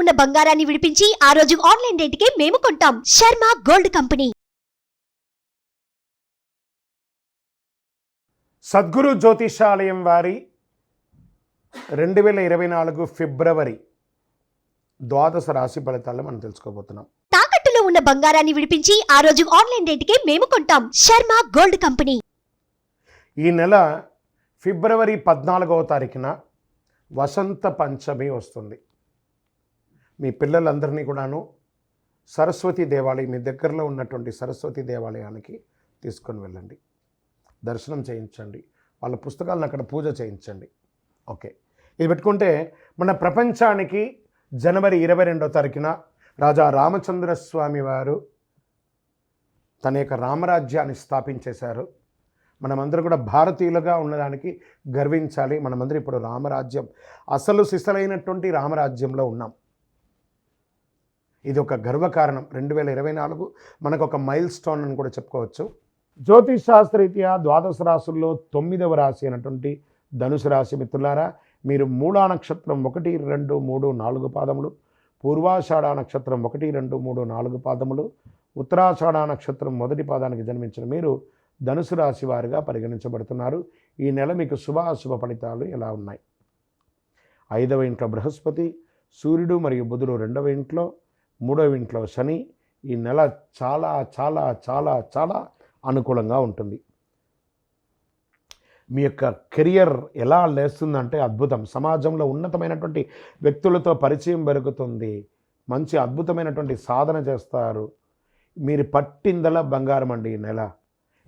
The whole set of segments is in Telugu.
ఉన్న బంగారాన్ని విడిపించి ఆ రోజు ఆన్లైన్ రేటుకే మేము కొంటాం. Sharma gold company. సద్గురు జ్యోతిషాలయం వారి రెండు వేల ఇరవై నాలుగు ఫిబ్రవరి ద్వాదశ రాశి ఫలితాలు మనం తెలుసుకోబోతున్నాం. తాకట్టులో ఉన్న బంగారాన్ని విడిపించి ఆ రోజు ఆన్లైన్ రేటుకే మేము కొంటాం. Sharma gold company. ఈ నెల ఫిబ్రవరి పద్నాలుగవ తారీఖున వసంత పంచమి వస్తుంది. మీ పిల్లలందరినీ కూడాను సరస్వతి దేవాలయం మీ దగ్గరలో ఉన్నటువంటి సరస్వతి దేవాలయానికి తీసుకొని వెళ్ళండి. దర్శనం చేయించండి. వాళ్ళ పుస్తకాలను అక్కడ పూజ చేయించండి. ఓకే. ఇది పెట్టుకుంటే మన ప్రపంచానికి జనవరి ఇరవై రెండో తారీఖున రాజా రామచంద్ర స్వామి వారు తన యొక్క రామరాజ్యాన్ని స్థాపించేశారు. మనమందరం కూడా భారతీయులుగా ఉన్నదానికి గర్వించాలి. మనమందరం ఇప్పుడు రామరాజ్యం అసలు సిసలైనటువంటి రామరాజ్యంలో ఉన్నాం. ఇది ఒక గర్వకారణం. రెండు వేల ఇరవై నాలుగు మనకు ఒక మైల్ స్టోన్ అని కూడా చెప్పుకోవచ్చు. జ్యోతిష్ శాస్త్రరీత్యా ద్వాదశ రాశుల్లో తొమ్మిదవ రాశి అయినటువంటి ధనుసు రాశి మిత్రులారా మీరు మూడా నక్షత్రం ఒకటి రెండు మూడు నాలుగు పాదములు పూర్వాషాఢ నక్షత్రం ఒకటి రెండు మూడు నాలుగు పాదములు ఉత్తరాషాఢ నక్షత్రం మొదటి పాదానికి జన్మించిన మీరు ధనుసు రాశి వారిగా పరిగణించబడుతున్నారు. ఈ నెల మీకు శుభాశుభ ఫలితాలు ఎలా ఉన్నాయి? ఐదవ ఇంట్లో బృహస్పతి సూర్యుడు మరియు బుధుడు రెండవ ఇంట్లో మూడవ ఇంట్లో శని ఈ నెల చాలా చాలా చాలా చాలా అనుకూలంగా ఉంటుంది. మీ యొక్క కెరియర్ ఎలా లేస్తుందంటే అద్భుతం. సమాజంలో ఉన్నతమైనటువంటి వ్యక్తులతో పరిచయం పెరుగుతుంది. మంచి అద్భుతమైనటువంటి సాధన చేస్తారు. మీరు పట్టిందల బంగారం అండి ఈ నెల.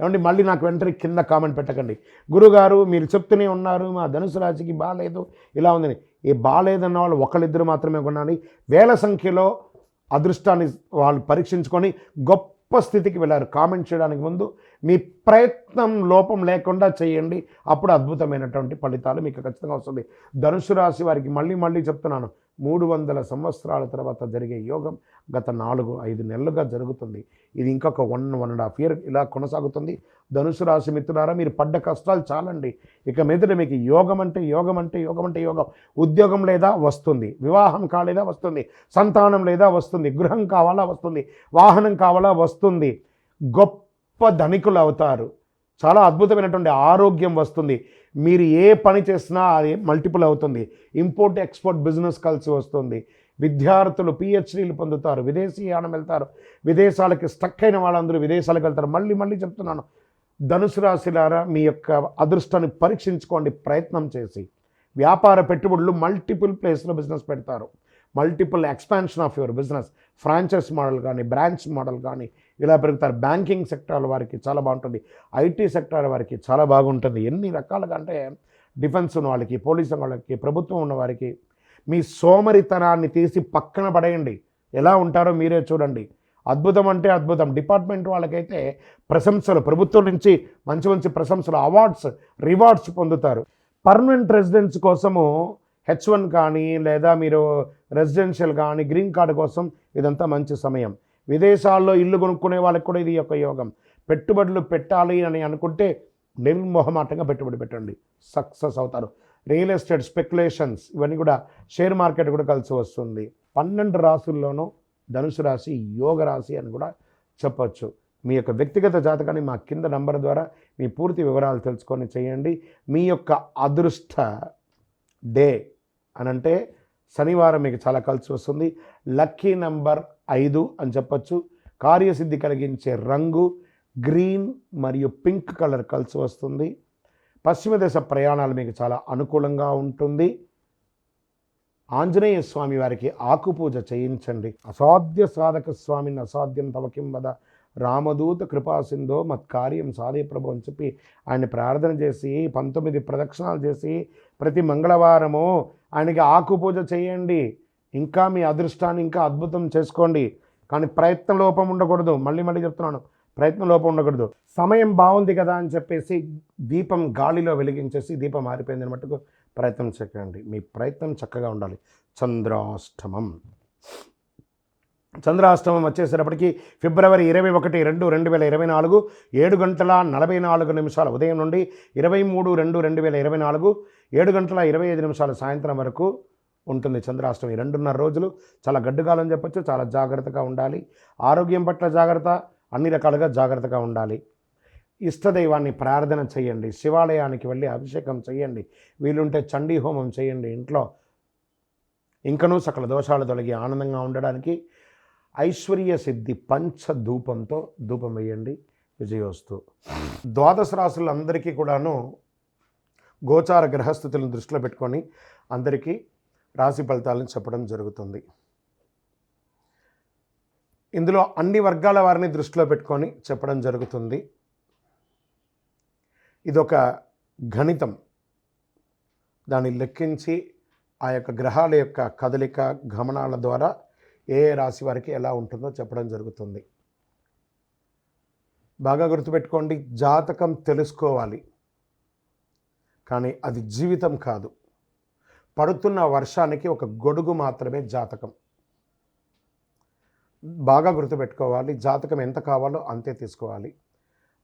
ఏమండి మళ్ళీ నాకు వెంటనే కింద కామెంట్ పెట్టకండి. గురుగారు మీరు చెప్తూనే ఉన్నారు మా ధనుసు రాశికి బాగాలేదు ఇలా ఉందని. ఈ బాగాలేదన్న వాళ్ళు ఒకళ్ళిద్దరు మాత్రమే కొనాలి వేల సంఖ్యలో అదృష్టాన్ని వాళ్ళు పరీక్షించుకొని గొప్ప స్థితికి వెళ్ళారు. కామెంట్ చేయడానికి ముందు మీ ప్రయత్నం లోపం లేకుండా చేయండి. అప్పుడు అద్భుతమైనటువంటి ఫలితాలు మీకు ఖచ్చితంగా వస్తుంది. ధనుసు రాశి వారికి మళ్ళీ మళ్ళీ చెప్తున్నాను. మూడు వందల సంవత్సరాల తర్వాత జరిగే యోగం గత నాలుగు ఐదు నెలలుగా జరుగుతుంది. ఇది ఇంకొక one one and half year ఇలా కొనసాగుతుంది. ధనుసు రాశి మిత్రులారా మీరు పడ్డ కష్టాలు చాలండి. ఇక మీదట మీకు యోగం అంటే యోగం అంటే యోగం అంటే యోగం. ఉద్యోగం లేదా వస్తుంది. వివాహం కాలేదా వస్తుంది. సంతానం లేదా వస్తుంది. గృహం కావాలా వస్తుంది. వాహనం కావాలా వస్తుంది. గొప్ప ధనికులు అవుతారు. చాలా అద్భుతమైనటువంటి ఆరోగ్యం వస్తుంది. మీరు ఏ పని చేసినా అది మల్టిపుల్ అవుతుంది. ఇంపోర్ట్ ఎక్స్పోర్ట్ బిజినెస్ కలిసి వస్తుంది. విద్యార్థులు పిహెచ్డీలు పొందుతారు. విదేశీయానం వెళ్తారు. విదేశాలకి స్టక్ అయిన వాళ్ళందరూ విదేశాలకు వెళ్తారు. మళ్ళీ మళ్ళీ చెప్తున్నాను. ధనుసు రాశిలారా మీ యొక్క అదృష్టాన్ని పరీక్షించుకోండి. ప్రయత్నం చేసి. వ్యాపార పెట్టుబడులు మల్టిపుల్ ప్లేస్లో బిజినెస్ పెడతారు. Multiple expansion of your business franchise model కానీ బ్రాంచ్ మోడల్ కానీ ఇలా పెరుగుతారు. బ్యాంకింగ్ సెక్టార్ వారికి చాలా బాగుంటుంది. ఐటీ సెక్టార్ వారికి చాలా బాగుంటుంది. ఎన్ని రకాలుగా అంటే డిఫెన్స్ ఉన్న వాళ్ళకి పోలీసు వాళ్ళకి ప్రభుత్వం ఉన్న వారికి మీ సోమరితనాన్ని తీసి పక్కన పడేయండి. ఎలా ఉంటారో మీరే చూడండి. అద్భుతం అంటే అద్భుతం. డిపార్ట్మెంట్ వాళ్ళకైతే ప్రశంసలు ప్రభుత్వం నుంచి మంచి మంచి ప్రశంసలు అవార్డ్స్ రివార్డ్స్ పొందుతారు. పర్మనెంట్ రెసిడెన్స్ కోసము హెచ్ వన్ కానీ లేదా మీరు రెసిడెన్షియల్ కానీ గ్రీన్ కార్డు కోసం ఇదంతా మంచి సమయం. విదేశాల్లో ఇల్లు కొనుక్కునే వాళ్ళకి కూడా ఇది ఒక యోగం. పెట్టుబడులు పెట్టాలి అని అనుకుంటే నిర్మోహమాటంగా పెట్టుబడి పెట్టండి. సక్సెస్ అవుతారు. రియల్ ఎస్టేట్ స్పెక్యులేషన్స్ ఇవన్నీ కూడా షేర్ మార్కెట్ కూడా కలిసి వస్తుంది. పన్నెండు రాసుల్లోనూ ధనుసు రాశి యోగ రాశి అని కూడా చెప్పచ్చు. మీ యొక్క వ్యక్తిగత జాతకాన్ని మా కింద నంబర్ ద్వారా మీ పూర్తి వివరాలు తెలుసుకొని చేయండి. మీ యొక్క అదృష్ట డే అని అంటే శనివారం మీకు చాలా కలిసి వస్తుంది. లక్కీ నంబర్ ఐదు అని చెప్పొచ్చు. కార్యసిద్ధి కలిగించే రంగు గ్రీన్ మరియు పింక్ కలర్ కలిసి వస్తుంది. పశ్చిమ దేశ ప్రయాణాలు మీకు చాలా అనుకూలంగా ఉంటుంది. ఆంజనేయ స్వామి వారికి ఆకుపూజ చేయించండి. అసాధ్య సాధక స్వామిని అసాధ్యం తవకిం వద రామదూత కృపాసింధో మత్కార్యం సాధే ప్రభు అని చెప్పి ఆయన ప్రార్థన చేసి పంతొమ్మిది ప్రదక్షిణాలు చేసి ప్రతి మంగళవారము ఆయనకి ఆకుపూజ చేయండి. ఇంకా మీ అదృష్టాన్ని ఇంకా అద్భుతం చేసుకోండి. కానీ ప్రయత్న లోపం ఉండకూడదు. మళ్ళీ మళ్ళీ చెప్తున్నాను. ప్రయత్న లోపం ఉండకూడదు. సమయం బాగుంది కదా అని చెప్పేసి దీపం గాలిలో వెలిగించేసి దీపం మారిపోయింది మట్టుకు ప్రయత్నం చేయకండి మీ ప్రయత్నం చక్కగా ఉండాలి. చంద్రాష్టమం. చంద్రాష్టమం వచ్చేసేటప్పటికి ఫిబ్రవరి ఇరవై ఒకటి రెండు రెండు వేల ఇరవై నాలుగు ఏడు గంటల నలభై నాలుగు నిమిషాల ఉదయం నుండి ఇరవై మూడు రెండు రెండు వేల ఇరవై నాలుగు ఏడు గంటల ఇరవై ఐదు నిమిషాల సాయంత్రం వరకు ఉంటుంది చంద్రాష్టమి. రెండున్నర రోజులు చాలా గడ్డుకాలం చెప్పొచ్చు చాలా జాగ్రత్తగా ఉండాలి. ఆరోగ్యం పట్ల జాగ్రత్త అన్ని రకాలుగా జాగ్రత్తగా ఉండాలి. ఇష్టదైవాన్ని ప్రార్థన చేయండి శివాలయానికి వెళ్ళి అభిషేకం చేయండి వీలుంటే చండీ హోమం చేయండి ఇంట్లో. ఇంకనూ సకల దోషాలు తొలగి ఆనందంగా ఉండడానికి ఐశ్వర్య సిద్ధి పంచ ధూపంతో ధూపం వేయండి. విజయోస్తు. ద్వాదశ రాశులందరికీ కూడాను గోచార గ్రహస్థితులను దృష్టిలో పెట్టుకొని అందరికీ రాశి ఫలితాలను చెప్పడం జరుగుతుంది. ఇందులో అన్ని వర్గాల వారిని దృష్టిలో పెట్టుకొని చెప్పడం జరుగుతుంది. ఇదొక గణితం. దాన్ని లెక్కించి ఆ యొక్క గ్రహాల యొక్క కదలిక గమనాల ద్వారా ఏ రాశి వారికి ఎలా ఉంటుందో చెప్పడం జరుగుతుంది. బాగా గుర్తుపెట్టుకోండి జాతకం తెలుసుకోవాలి. కానీ అది జీవితం కాదు. పడుతున్న వర్షానికి ఒక గొడుగు మాత్రమే జాతకం. బాగా గుర్తుపెట్టుకోవాలి జాతకం ఎంత కావాలో అంతే తీసుకోవాలి.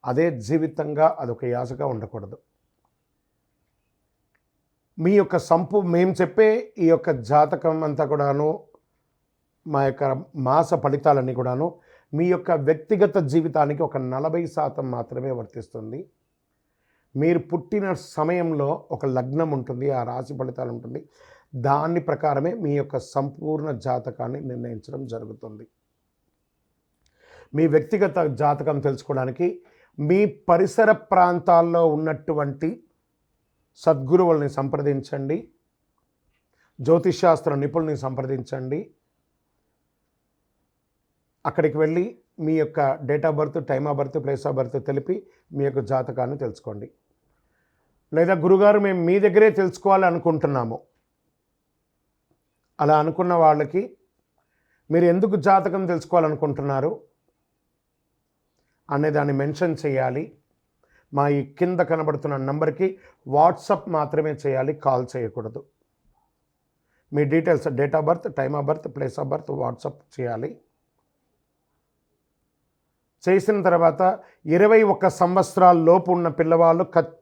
అదే జీవితంగా అదొక యాసగా ఉండకూడదు. మీ యొక్క సంపు మేము చెప్పే ఈ యొక్క జాతకం అంతా కూడాను మా యొక్క మాస ఫలితాలన్నీ కూడాను మీ యొక్క వ్యక్తిగత జీవితానికి ఒక నలభై శాతం మాత్రమే వర్తిస్తుంది. మీరు పుట్టిన సమయంలో ఒక లగ్నం ఉంటుంది ఆ రాశి ఫలితాలు ఉంటుంది. దాని ప్రకారమే మీ యొక్క సంపూర్ణ జాతకాన్ని నిర్ణయించడం జరుగుతుంది. మీ వ్యక్తిగత జాతకం తెలుసుకోవడానికి మీ పరిసర ప్రాంతాల్లో ఉన్నటువంటి సద్గురువుల్ని సంప్రదించండి. జ్యోతిషాస్త్ర నిపుణుల్ని సంప్రదించండి. అక్కడికి వెళ్ళి మీ యొక్క date of birth time of birth place of birth తెలిపి మీ యొక్క జాతకాన్ని తెలుసుకోండి. లేదా గురుగారు మేము మీ దగ్గరే తెలుసుకోవాలి అనుకుంటున్నాము. అలా అనుకున్న వాళ్ళకి మీరు ఎందుకు జాతకం తెలుసుకోవాలనుకుంటున్నారు? అనే దాన్ని మెన్షన్ చేయాలి. మా ఈ కింద కనబడుతున్న నంబర్కి వాట్సప్ మాత్రమే చేయాలి కాల్ చేయకూడదు. మీ details date of birth time of birth place of birth WhatsApp చేయాలి. చేసిన తర్వాత ఇరవై ఒక్క సంవత్సరాల లోపు ఉన్న పిల్లవాళ్ళు ఖచ్చితంగా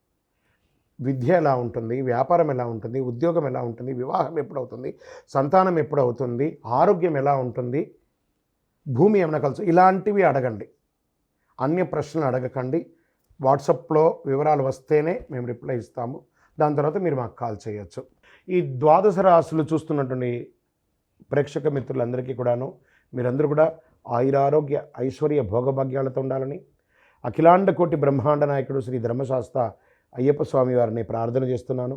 విద్య ఎలా ఉంటుంది? వ్యాపారం ఎలా ఉంటుంది? ఉద్యోగం ఎలా ఉంటుంది? వివాహం ఎప్పుడవుతుంది? సంతానం ఎప్పుడవుతుంది? ఆరోగ్యం ఎలా ఉంటుంది? భూమి ఏమైనా కలుసు ఇలాంటివి అడగండి. అన్య ప్రశ్నలు అడగకండి. వాట్సాప్లో వివరాలు వస్తేనే మేము రిప్లై ఇస్తాము. దాని తర్వాత మీరు మాకు కాల్ చేయొచ్చు. ఈ ద్వాదశ రాశులు చూస్తున్నటువంటి ప్రేక్షక మిత్రులందరికీ కూడాను మీరందరూ కూడా ఆయురారోగ్య ఐశ్వర్య భోగభాగ్యాలతో ఉండాలని. అఖిలాండ కోటి బ్రహ్మాండ నాయకుడు శ్రీ ధర్మశాస్త్ర అయ్యప్ప స్వామి వారిని ప్రార్థన చేస్తున్నాను.